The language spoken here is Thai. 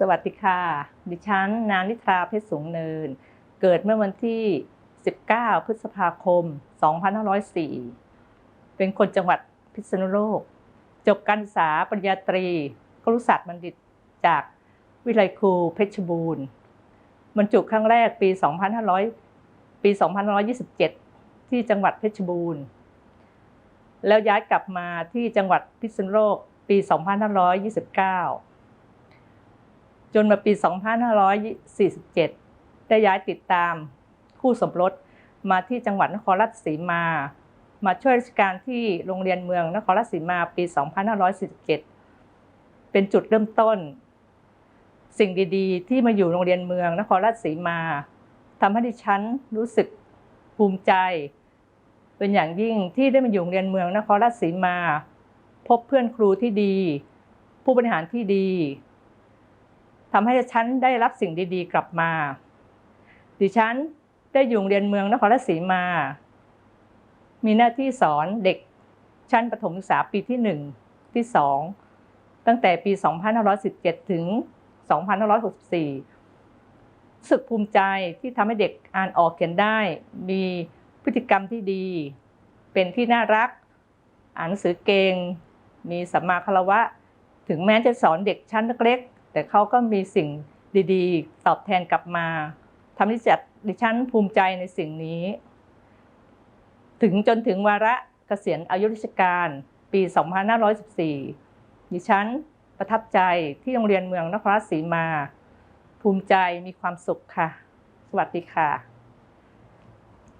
สวัสดีค่ะ ดิฉันนางนิทราเพชรสูงเนิน เกิดเมื่อวันที่ 19 พฤษภาคม 2504 เป็นคนจังหวัดพิษณุโลก จบการศึกษาปริญญาตรีครุศาสตร์บัณฑิตจากวิทยาลัยครูเพชรบูรณ์บรรจุครั้งแรกปี 2500 ปี 2527 ที่จังหวัดเพชรบูรณ์ แล้วย้ายกลับมาที่จังหวัดพิษณุโลกปี 2529 จนมาปี 2547 ได้ย้ายติดตามคู่สมรสมาที่จังหวัดนครราชสีมา มาช่วยราชการที่โรงเรียนเมืองนครราชสีมาปี 2547 เป็นจุดเริ่มต้น สิ่งดีๆ ที่มาอยู่โรงเรียนเมืองนครราชสีมาทำให้ดิฉันรู้สึกภูมิใจ เป็นอย่างยิ่งที่ได้มาอยู่โรงเรียนเมืองนครราชสีมา พบเพื่อนครูที่ดี ผู้บริหารที่ดี ทำให้ฉันได้รับสิ่งดีๆ กลับมา ดิฉันได้อยู่โรงเรียนเมืองนครราชสีมา มีหน้าที่สอนเด็กชั้นประถมศึกษาปีที่หนึ่งที่สองตั้งแต่ปี 2517 ถึง 2564รู้สึกภูมิใจที่ทำให้เด็กอ่านออกเขียนได้ มีพฤติกรรมที่ดี เป็นที่น่ารัก อ่านหนังสือเก่ง มีสัมมาคารวะ ถึงแม้จะสอนเด็กชั้นเล็ก แต่เขาก็มีสิ่งดีๆ ตอบแทนกลับมาทำให้จัดดิฉันภูมิใจในสิ่งนี้ ถึงจนถึงวาระเกษียณอายุราชการปี 2514 ดิฉันประทับใจที่โรงเรียนเมืองนครราชสีมา ภูมิใจมีความสุขค่ะ สวัสดีค่ะ